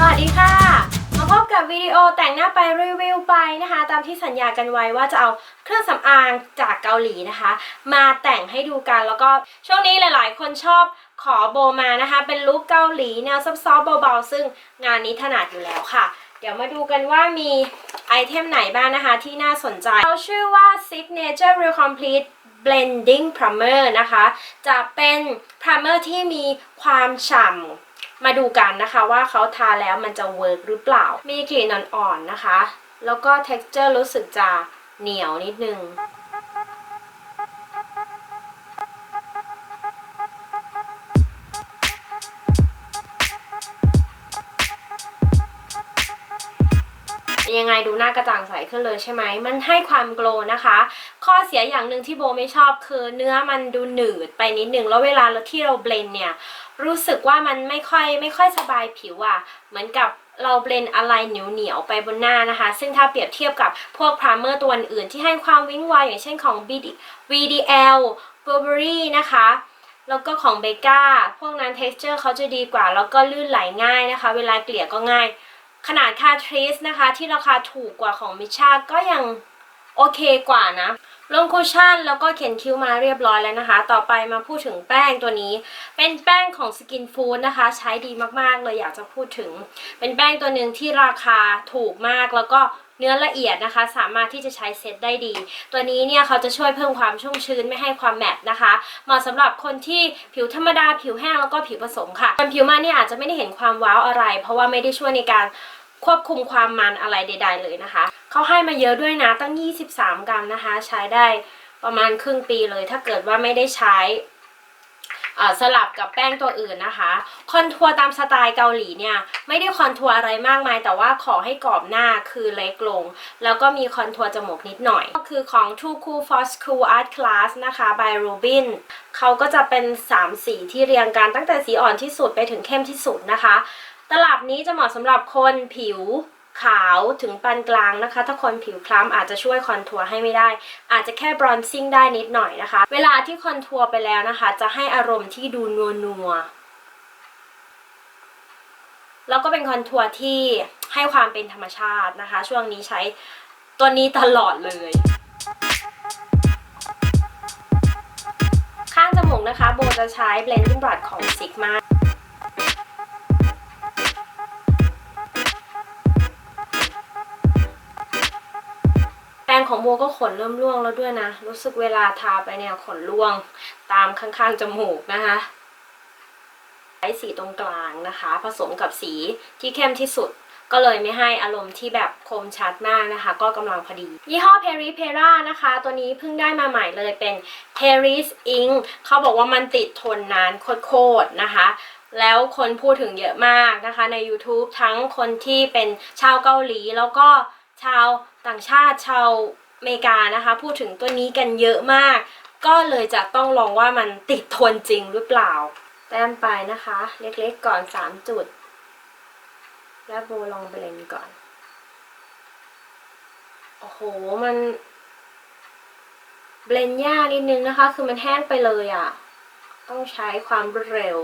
สวัสดีค่ะ มาพบกับวิดีโอแต่งหน้าไปรีวิวไปนะคะ ตามที่สัญญากันไว้ว่าจะเอาเครื่องสำอางจากเกาหลีนะคะ มาแต่งให้ดูกันแล้วก็ช่วงนี้หลาย ๆ คนชอบขอโบมานะคะ เป็นลุคเกาหลีแนวซอฟต์ๆเบาๆ ซึ่งงานนี้ถนัดอยู่แล้วค่ะ เดี๋ยวมาดูกันว่ามีไอเทมไหนบ้างนะคะ ที่น่าสนใจเขาชื่อว่า Signature Real Complete Blending Primer นะคะ จะเป็น primer ที่มีความฉ่ำ มาดูกันนะคะว่าเขาทาแล้วมันจะเวิร์กหรือเปล่า มีกลิ่นอ่อนๆนะคะ แล้วก็ texture รู้สึกจะเหนียวนิดนึง ยังไงดูหน้ากระจ่างใสขึ้นเลยใช่ไหมมันให้ความโกลนะคะ ข้อเสียอย่างหนึ่งที่โบไม่ชอบคือเนื้อมันดูหนืดไปนิดนึงแล้วเวลาเราที่เราเบลนเนี่ยรู้สึกว่ามันไม่ค่อยไม่ค่อยสบายผิวอะ่ะ เหมือนกับเราเบลนอะไรเหนียวเหนียวไปบนหน้านะคะ ซึ่งถ้าเปรียบเทียบกับพวกพรามเมอร์ตัวอื่นที่ให้ความวิ้งวายอย่างเช่นของ B VDL Burberry นะคะแล้วก็ของเบก้าพวกนั้น texture เขาจะดีกว่า แล้วก็ลื่นไหลง่ายนะคะ เวลาเกลี่ยก็ง่าย ขนาดคาทริสนะคะ ที่ราคาถูกกว่าของมิชาก็ยังโอเคกว่านะลงคุชชั่นแล้วก็เขียนคิ้วมาเรียบร้อยแล้วนะคะ ต่อไปมาพูดถึงแป้งตัวนี้ เป็นแป้งของ Skin Food นะคะ ใช้ดีมากๆเลยอยากจะพูดถึง เป็นแป้งตัวหนึ่งที่ราคาถูกมากแล้วก็เนื้อละเอียดนะคะ สามารถที่จะใช้เซตได้ดี ตัวนี้เนี่ยเขาจะช่วยเพิ่มความชุ่มชื้นไม่ให้ความแมตนะคะเหมาะสำหรับคนที่ผิวธรรมดาผิวแห้งแล้วก็ผิวผสมค่ะคนผิวมันเนี่ยอาจจะไม่ได้เห็นความว้าวอะไร เพราะว่าไม่ได้ช่วยในการ ควบคุมความมันอะไรใด ๆ เลยนะคะเขาให้มาเยอะด้วยนะตั้ง 23 กรัมนะคะ ใช้ได้ประมาณครึ่งปีเลย ถ้าเกิดว่าไม่ได้ใช้สลับกับแป้งตัวอื่นนะคะ คอนทัวร์ตามสไตล์เกาหลีเนี่ย ไม่ได้คอนทัวร์อะไรมากมาย แต่ว่าขอให้กรอบหน้าคือเล็กลง แล้วก็มีคอนทัวร์จมูกนิดหน่อย ก็คือของ Too Cool for School Art Class นะคะ by Robin เขาก็จะเป็น 3 สีที่เรียงกันตั้งแต่สีอ่อนที่สุดไปถึงเข้มที่สุดนะคะ ตลับนี้จะเหมาะสำหรับคนผิวขาวถึงปานกลางนะคะ ถ้าคนผิวคล้ำอาจจะช่วยคอนทัวร์ให้ไม่ได้ อาจจะแค่บรอนซิ่งได้นิดหน่อยนะคะ เวลาที่คอนทัวร์ไปแล้วนะคะ จะให้อารมณ์ที่ดูนัวนัวๆแล้วก็เป็นคอนทัวร์ที่ให้ความเป็นธรรมชาตินะคะ ช่วงนี้ใช้ตัวนี้ตลอดเลย ข้างจมูกนะคะ โบจะใช้ blending brush ของ Sigma แปร ของโบก็ขนเริ่มร่วงแล้วด้วยนะ รู้สึกเวลาทาไปเนี่ยขนร่วงตามข้างๆจมูกนะคะใช้สีตรงกลางนะคะ ผสมกับสีที่เข้มที่สุด ก็เลยไม่ให้อารมณ์ที่แบบคมชัดมากนะคะ ก็กำลังพอดี ยี่ห้อ Peri Pera นะคะ ตัวนี้เพิ่งได้มาใหม่เลยเป็น Paris Ink เขาบอกว่ามันติดทนนานโคตรๆนะคะแล้วคนพูดถึงเยอะมากนะคะใน YouTube ทั้งคนที่เป็นชาวเกาหลีแล้วก็ ชาวต่างชาติชาวอเมริกานะคะ พูดถึงตัวนี้กันเยอะมาก ก็เลยจะต้องลองว่ามันติดทนจริงหรือเปล่า แต้มไปนะคะ เล็กๆก่อน 3 จุด แล้วโบลองเบลนก่อน โอ้โห มัน เบลนด์ยากนิดนึงนะคะ คือมันแห้งไปเลยอะ่ะ ต้องใช้ความเร็ว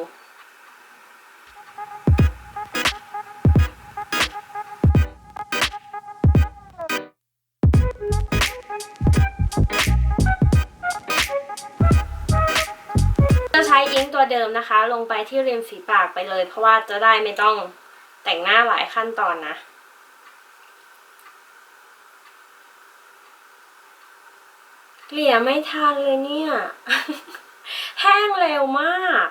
ช้อิงตัวเดิมนะคะ ลงไปที่ริมฝีปากไปเลย เพราะว่าจะได้ไม่ต้องแต่งหน้าหลายขั้นตอนนะเกลี่ยไม่ทันเลยเนี่ย แห้งเร็วมาก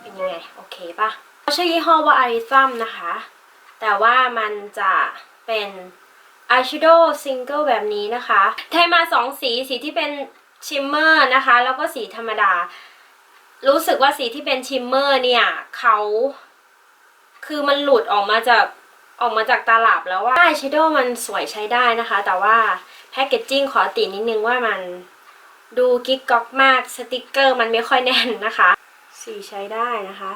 เป็นยังไงโอเคปะชื่อยี่ห้อว่าอาริซัมนะคะ แต่ว่ามันจะเป็นอายแชโดว์ซิงเกิลแบบนี้นะคะเทยมาสองสีสีที่เป็นชิมเมอร์นะคะ แล้วก็สีธรรมดา รู้สึกว่าสีที่เป็นชิมเมอร์เนี่ยเขาคือมันหลุดออกมาจากออกมาจากตลับแล้วว่าอายแชโดว์มันสวยใช้ได้นะคะ แต่ว่าแพคเกจจิ้งขอตินิดนึงว่ามันดูกิ๊กก๊อกมากสติกเกอร์มันไม่ค่อยแน่นนะคะ สีใช้ได้นะคะ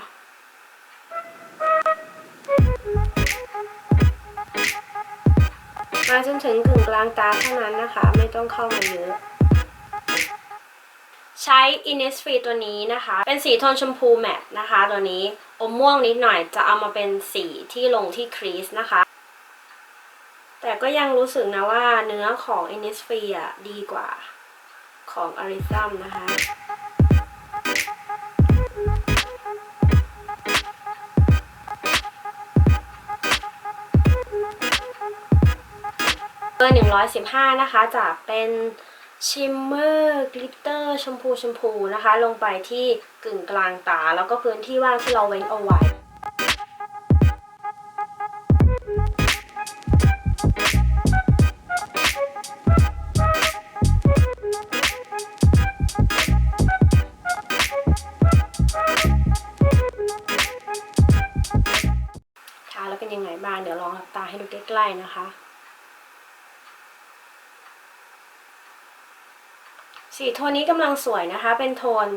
มาจนถึงกึ่งกลางตาเท่านั้นนะคะ ไม่ต้องเข้ามาเยอะ ใช้ Innisfree ตัวนี้นะคะ เป็นสีโทนชมพูแมตต์นะคะ ตัวนี้อมม่วงนิดหน่อยจะเอามาเป็นสีที่ลงที่ครีสนะคะ แต่ก็ยังรู้สึกนะว่าเนื้อของ Innisfree อะดีกว่าของ Arism นะคะ เบอร์115นะคะจะเป็นชิมเมอร์กลิตเตอร์ชมพูชมพูนะคะ ลงไปที่กึ่งกลางตา แล้วก็พื้นที่ว่างที่เราเว้นเอาไว้ทาแล้วเป็นยังไงบ้างเดี๋ยวลองหลับตาให้ดูใกล้ๆนะคะ สีโทนนี้กำลังสวยนะคะ เป็นโทน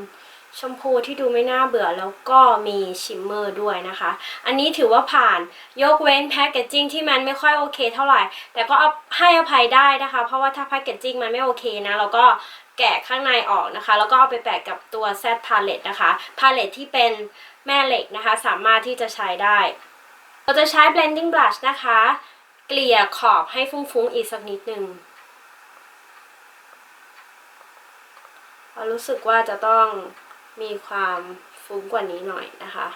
ชมพูที่ดูไม่น่าเบื่อแล้วก็มีชิมเมอร์ด้วยนะคะ อันนี้ถือว่าผ่านยกเว้นแพคเกจจิ้งที่มันไม่ค่อยโอเคเท่าไหร่ แต่ก็เอาให้อภัยได้นะคะ เพราะว่าถ้าแพคเกจจิ้งมันไม่โอเคนะเราก็แกะข้างในออกนะคะ แล้วก็เอาไปแปะกับตัว Z Palette นะคะ Palette ที่เป็นแม่เหล็กนะคะ สามารถที่จะใช้ได้ เราจะใช้ blending brush นะคะ เกลี่ยขอบให้ฟุ้งๆอีกสักนิดนึง เรารู้สึกว่าจะต้องมีความฟุ้งกว่านี้หน่อยนะคะ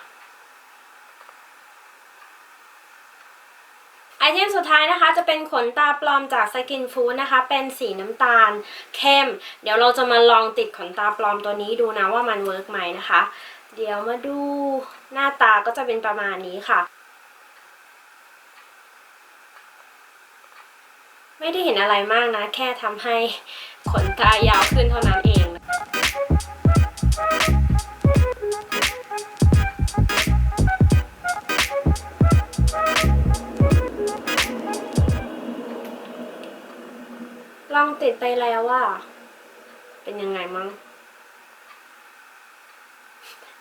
ไอเทมสุดท้ายนะคะจะเป็นขนตาปลอมจาก Skin Food นะคะ เป็นสีน้ำตาลเข้ม เดี๋ยวเราจะมาลองติดขนตาปลอมตัวนี้ดูนะว่ามันเวิร์กไหมนะคะ เดี๋ยวมาดูหน้าตาก็จะเป็นประมาณนี้ค่ะไม่ได้เห็นอะไรมากนะ แค่ทำให้ขนตายาวขึ้นเท่านั้นเอง ติดไปแล้วว่า เป็นยังไงมั้ง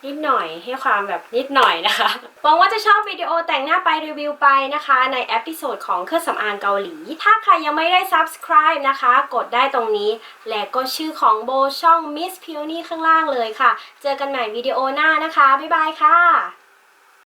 นิดหน่อยให้ความแบบนิดหน่อยนะคะหวังว่าจะชอบวิดีโอแต่งหน้าไปรีวิวไปนะคะ ในเอพิโซดของเครื่องสำอางเกาหลี ถ้าใครยังไม่ได้ subscribe นะคะ กดได้ตรงนี้ และก็ชื่อของโบช่อง Miss Peony ข้างล่างเลยค่ะ เจอกันใหม่วิดีโอหน้านะคะ บ๊ายบายค่ะ